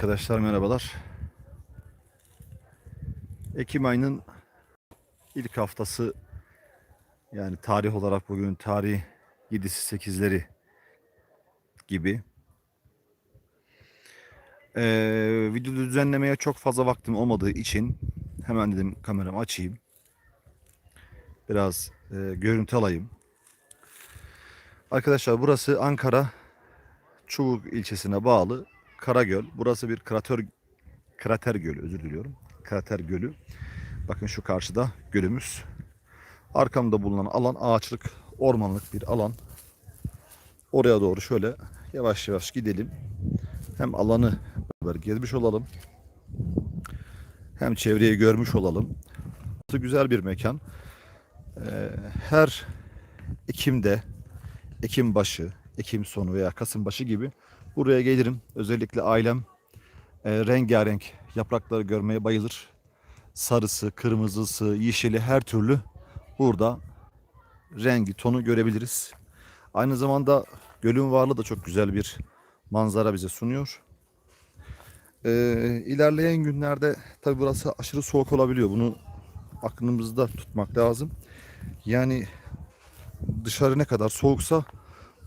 Arkadaşlar merhabalar. Ekim ayının ilk haftası yani tarih olarak bugün tarih 7'si 8'leri gibi. Ee, video düzenlemeye çok fazla vaktim olmadığı için hemen dedim kameramı açayım. Biraz e, görüntü alayım. Arkadaşlar burası Ankara Çubuk ilçesine bağlı Karagöl. Burası bir krater krater gölü özür diliyorum. Krater gölü. Bakın şu karşıda gölümüz. Arkamda bulunan alan ağaçlık, ormanlık bir alan. Oraya doğru şöyle yavaş yavaş gidelim. Hem alanı beraber gezmiş olalım. Hem çevreyi görmüş olalım. Burası güzel bir mekan. Ee, her Ekim'de, Ekim başı, Ekim sonu veya Kasım başı gibi Buraya gelirim. Özellikle ailem e, rengarenk yaprakları görmeye bayılır. Sarısı, kırmızısı, yeşili her türlü burada rengi, tonu görebiliriz. Aynı zamanda gölün varlığı da çok güzel bir manzara bize sunuyor. Ee, ilerleyen günlerde tabi burası aşırı soğuk olabiliyor. Bunu aklımızda tutmak lazım. Yani dışarı ne kadar soğuksa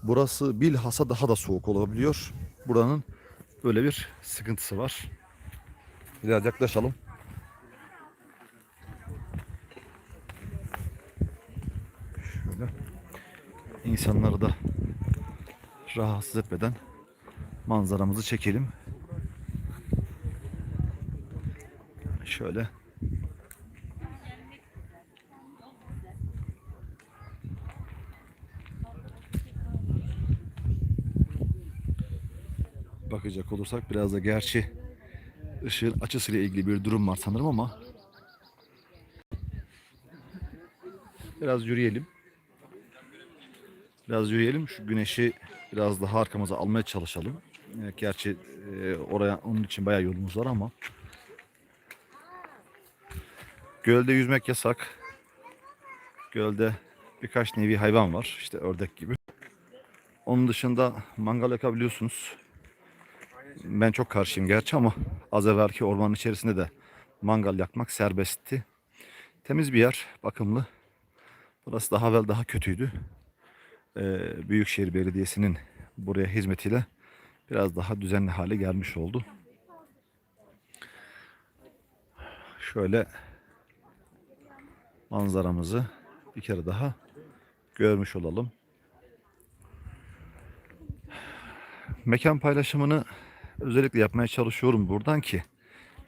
Burası bilhassa daha da soğuk olabiliyor. Buranın böyle bir sıkıntısı var. Biraz yaklaşalım. Şöyle insanları da rahatsız etmeden manzaramızı çekelim. Şöyle bakacak olursak biraz da gerçi ışığın açısıyla ilgili bir durum var sanırım ama biraz yürüyelim. Biraz yürüyelim. Şu güneşi biraz daha arkamıza almaya çalışalım. Evet, gerçi e, oraya onun için bayağı yolumuz var ama gölde yüzmek yasak. Gölde birkaç nevi hayvan var. İşte ördek gibi. Onun dışında mangal yakabiliyorsunuz. Ben çok karşıyım gerçi ama az evvelki ormanın içerisinde de mangal yakmak serbestti. Temiz bir yer, bakımlı. Burası daha evvel daha kötüydü. Ee, Büyükşehir Belediyesi'nin buraya hizmetiyle biraz daha düzenli hale gelmiş oldu. Şöyle manzaramızı bir kere daha görmüş olalım. Mekan paylaşımını özellikle yapmaya çalışıyorum buradan ki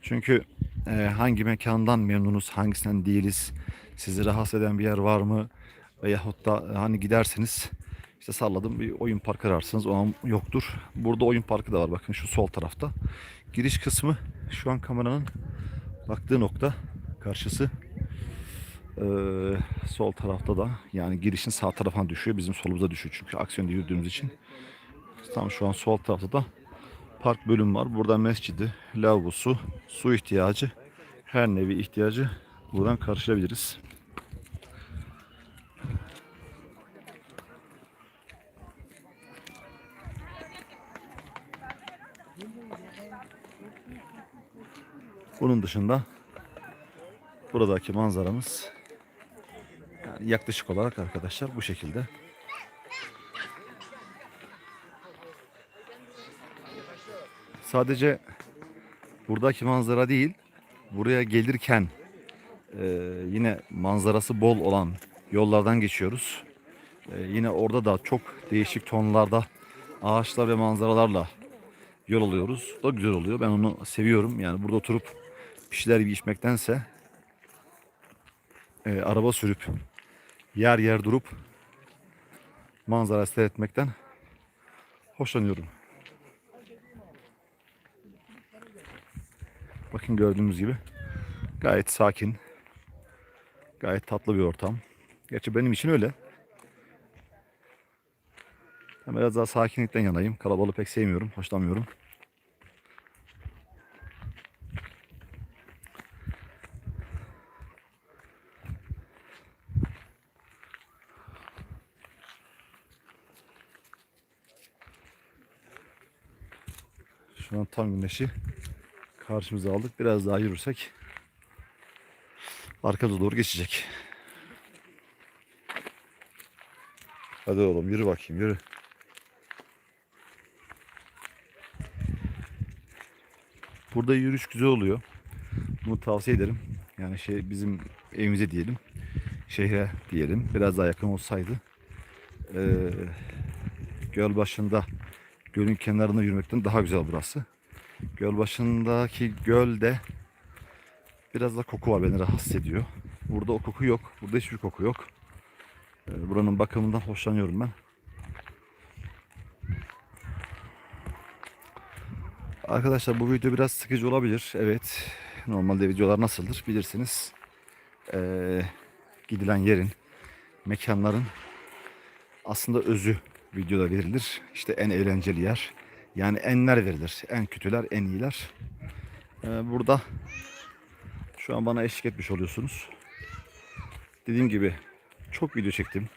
çünkü e, hangi mekandan memnunuz, hangisinden değiliz, sizi rahatsız eden bir yer var mı veyahut da hani giderseniz işte salladım bir oyun parkı ararsınız o an yoktur. Burada oyun parkı da var bakın şu sol tarafta. Giriş kısmı şu an kameranın baktığı nokta karşısı ee, sol tarafta da yani girişin sağ tarafına düşüyor bizim solumuza düşüyor çünkü aksiyonda yürüdüğümüz için tam şu an sol tarafta da park bölüm var. Burada mescidi, lavabosu, su ihtiyacı, her nevi ihtiyacı buradan karşılayabiliriz. Bunun dışında buradaki manzaramız yani yaklaşık olarak arkadaşlar bu şekilde. Sadece buradaki manzara değil, buraya gelirken e, yine manzarası bol olan yollardan geçiyoruz. E, yine orada da çok değişik tonlarda ağaçlar ve manzaralarla yol alıyoruz. Da güzel oluyor. Ben onu seviyorum. Yani burada oturup bir şeyler bir içmektense e, araba sürüp yer yer durup manzara seyretmekten hoşlanıyorum. Bakın gördüğünüz gibi gayet sakin. Gayet tatlı bir ortam. Gerçi benim için öyle. Ben biraz daha sakinlikten yanayım. Kalabalığı pek sevmiyorum, hoşlanmıyorum. Şu an tam güneşi karşımıza aldık. Biraz daha yürürsek arkamıza doğru geçecek. Hadi oğlum yürü bakayım yürü. Burada yürüyüş güzel oluyor. Bunu tavsiye ederim. Yani şey bizim evimize diyelim. Şehre diyelim. Biraz daha yakın olsaydı. Ee, göl başında gölün kenarında yürümekten daha güzel burası. Göl başındaki gölde biraz da koku var beni rahatsız ediyor. Burada o koku yok. Burada hiçbir koku yok. Ee, buranın bakımından hoşlanıyorum ben. Arkadaşlar bu video biraz sıkıcı olabilir. Evet. Normalde videolar nasıldır bilirsiniz. Ee, gidilen yerin, mekanların aslında özü videoda verilir. İşte en eğlenceli yer. Yani enler verilir. En kötüler, en iyiler. Ee, burada şu an bana eşlik etmiş oluyorsunuz. Dediğim gibi çok video çektim.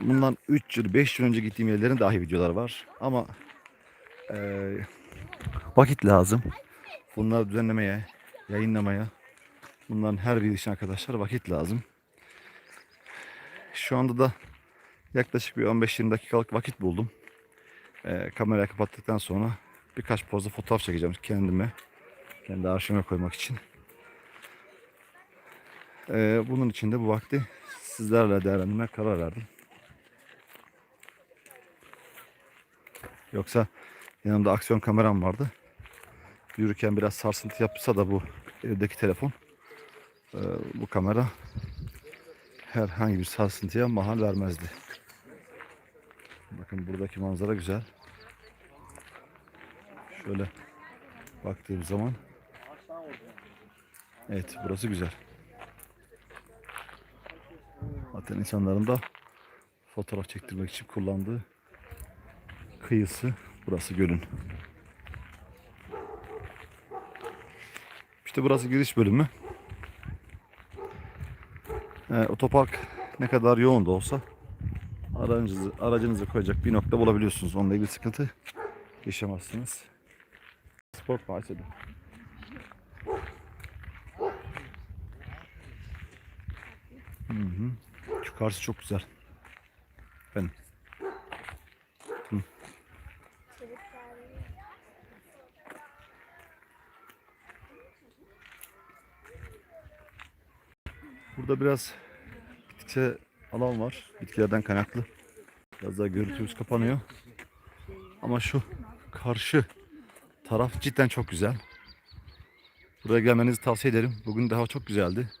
Bundan 3 yıl, 5 yıl önce gittiğim yerlerin dahi videolar var. Ama eee, vakit lazım. Bunları düzenlemeye, yayınlamaya. Bunların her biri için arkadaşlar vakit lazım. Şu anda da yaklaşık bir 15-20 dakikalık vakit buldum. Eee kamerayı kapattıktan sonra birkaç pozda fotoğraf çekeceğim kendime. Kendi arşivime koymak için. Eee, bunun için de bu vakti sizlerle değerlendirmeye karar verdim. Yoksa yanımda aksiyon kameram vardı. Yürürken biraz sarsıntı yapsa da bu evdeki telefon eee, bu kamera herhangi bir sarsıntıya mahal vermezdi. Bakın buradaki manzara güzel. Şöyle baktığım zaman evet burası güzel. Zaten insanların da fotoğraf çektirmek için kullandığı kıyısı burası gölün. İşte burası giriş bölümü. Ee, otopark ne kadar yoğun da olsa aracınızı, aracınızı koyacak bir nokta bulabiliyorsunuz. Onunla ilgili sıkıntı yaşamazsınız. Spor bahçede. Hı hı. Şu karşı çok güzel. Benim. Burada biraz bitki alan var. Bitkilerden kaynaklı. Biraz daha görüntümüz kapanıyor. Ama şu karşı taraf cidden çok güzel. Buraya gelmenizi tavsiye ederim. Bugün de hava çok güzeldi.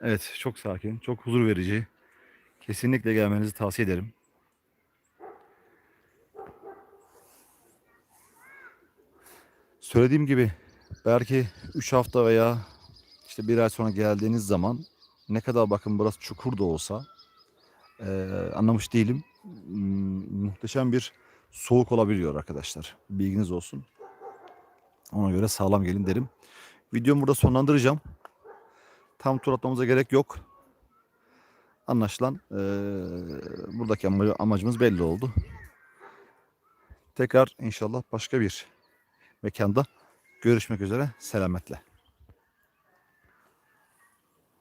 Evet, çok sakin, çok huzur verici. Kesinlikle gelmenizi tavsiye ederim. Söylediğim gibi belki 3 hafta veya işte bir ay sonra geldiğiniz zaman ne kadar bakın burası çukur da olsa eee, anlamış değilim. Hmm, Muhteşem bir soğuk olabiliyor arkadaşlar. Bilginiz olsun. Ona göre sağlam gelin derim. Videomu burada sonlandıracağım. Tam tur atmamıza gerek yok. Anlaşılan eee, buradaki ama- amacımız belli oldu. Tekrar inşallah başka bir mekanda görüşmek üzere. Selametle.